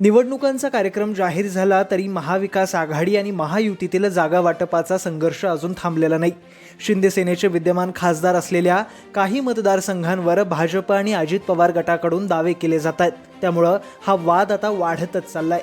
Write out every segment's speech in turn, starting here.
निवडणुकांचा कार्यक्रम जाहीर झाला तरी महाविकास आघाडी आणि महायुतीतील जागा वाटपाचा संघर्ष अजून थांबलेला नाही. शिंदे सेनेचे विद्यमान खासदार असलेल्या काही मतदारसंघांवर भाजप आणि अजित पवार गटाकडून दावे केले जात आहेत. त्यामुळं हा वाद आता वाढतच चाललाय.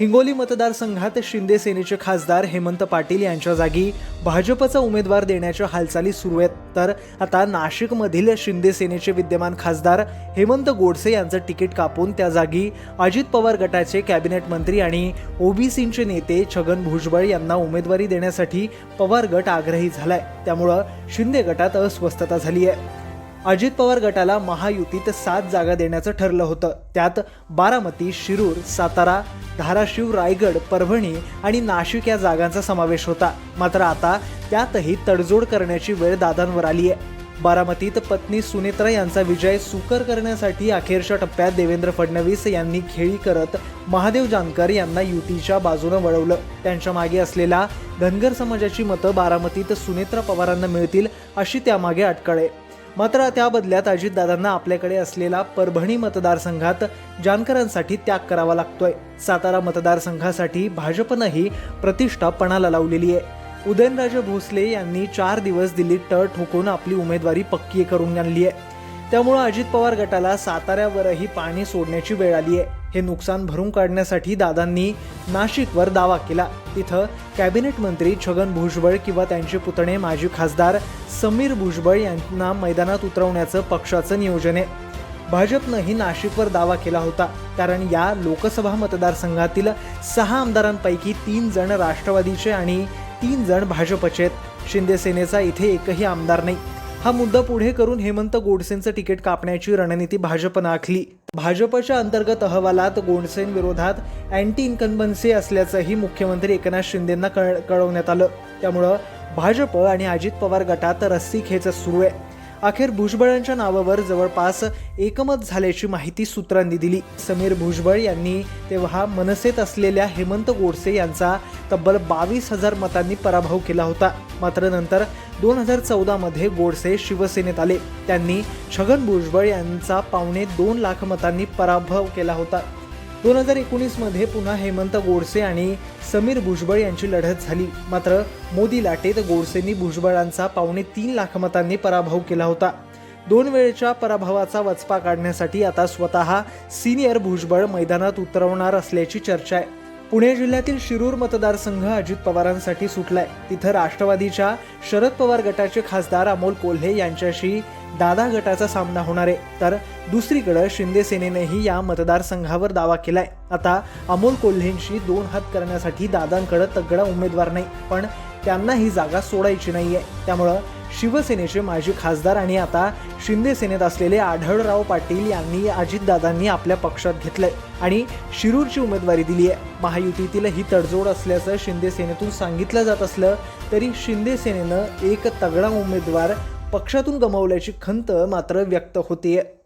हिंगोली मतदारसंघात शिंदे सेनेचे खासदार हेमंत पाटील यांच्या जागी भाजपचा उमेदवार देण्याच्या हालचाली सुरू आहेत. तर आता नाशिकमधील शिंदे सेनेचे विद्यमान खासदार हेमंत गोडसे यांचं तिकीट कापून त्या जागी अजित पवार गटाचे कॅबिनेट मंत्री आणि ओबीसींचे नेते छगन भुजबळ यांना उमेदवारी देण्यासाठी पवार गट आग्रही झालाय. त्यामुळं शिंदे गटात अस्वस्थता झाली आहे अजित पवार गटाला महायुतीत सात जागा देण्याचं ठरलं होतं. त्यात बारामती शिरूर सातारा धाराशिव रायगड परभणी आणि नाशिक या जागांचा समावेश होता. मात्र आता त्यातही तडजोड करण्याची वेळ दादांवर आली आहे बारामतीत पत्नी सुनेत्रा यांचा विजय सुकर करण्यासाठी अखेरच्या टप्प्यात देवेंद्र फडणवीस यांनी खेळी करत महादेव जानकर यांना युतीच्या बाजूनं वळवलं. त्यांच्या मागे असलेला धनगर समाजाची मतं बारामतीत सुनेत्रा पवारांना मिळतील अशी त्यामागे अटकळ. आहे मात्र त्या बदल्यात अजितदादांना आपल्याकडे असलेला परभणी मतदारसंघात जानकरांसाठी त्याग करावा लागतोय. सातारा मतदारसंघासाठी भाजपनंही प्रतिष्ठा पणाला लावलेली आहे. उदयनराजे भोसले यांनी चार दिवस दिल्लीत तळ ठोकून आपली उमेदवारी पक्की करून आणली आहे. त्यामुळं अजित पवार गटाला साताऱ्यावरही पाणी सोडण्याची वेळ आली आहे हे नुकसान भरून काढण्यासाठी दादांनी नाशिकवर दावा केला. तिथं कॅबिनेट मंत्री छगन भुजबळ किंवा त्यांचे पुतणे माजी खासदार समीर भुजबळ यांना मैदानात उतरवण्याचं पक्षाचं नियोजन आहे. भाजपनंही नाशिकवर दावा केला होता. कारण या लोकसभा मतदारसंघातील सहा आमदारांपैकी तीन जण राष्ट्रवादीचे आणि तीन जण भाजपचे आहेत. शिंदे सेनेचा इथे एकही आमदार नाही. हा मुद्दा पुढे करून हेमंत गोडसेंचं तिकीट कापण्याची रणनीती भाजपनं आखली. भाजपच्या अंतर्गत अहवालात गोडसेंविरोधात अँटी इन्कन्बन्सी असल्याचंही मुख्यमंत्री एकनाथ शिंदेंना कळ कळवण्यात आलं. त्यामुळं भाजप आणि अजित पवार गटात रस्सी खेच सुरू आहे. अखेर भुजबळांच्या नावावर जवळपास एकमत झाल्याची माहिती सूत्रांनी दिली. समीर भुजबळ यांनी तेव्हा मनसेत असलेल्या हेमंत गोडसे यांचा तब्बल बावीस हजार मतांनी पराभव केला होता. मात्र नंतर दोन हजार चौदामध्ये गोडसे शिवसेनेत आले. त्यांनी छगन भुजबळ यांचा पावणे दोन लाख मतांनी पराभव केला होता. दोन हजार एकोणीसमध्ये पुन्हा हेमंत गोडसे आणि समीर भुजबळ यांची लढत झाली. मात्र मोदी लाटेत गोडसेंनी भुजबळांचा पावणे तीन लाख मतांनी पराभव केला होता. दोन वेळच्या पराभवाचा वचपा काढण्यासाठी आता स्वतः सिनियर भुजबळ मैदानात उतरवणार असल्याची चर्चा आहे. पुणे जिल्ह्यातील शिरूर मतदारसंघ अजित पवारांसाठी सुटलाय. तिथं राष्ट्रवादीच्या शरद पवार गटाचे खासदार अमोल कोल्हे यांच्याशी दादा गटाचा सामना होणार आहे. तर दुसरीकडे शिंदे सेनेनेही या मतदारसंघावर दावा केलाय. आता अमोल कोल्हेंशी दोन हात करण्यासाठी दादांकडे तगडा उमेदवार नाही पण त्यांना ही जागा सोडायची नाहीये. त्यामुळं शिवसेनेचे माजी खासदार आणि आता शिंदे सेनेत असलेले आढळराव पाटील यांनी अजितदादांनी आपल्या पक्षात घेतलंय आणि शिरूरची उमेदवारी दिली आहे महायुतीतील ही तडजोड असल्याचं शिंदे सेनेतून सांगितलं जात असलं तरी शिंदे सेनेनं एक तगडा उमेदवार पक्षातून गमावल्याची खंत मात्र व्यक्त होतीये.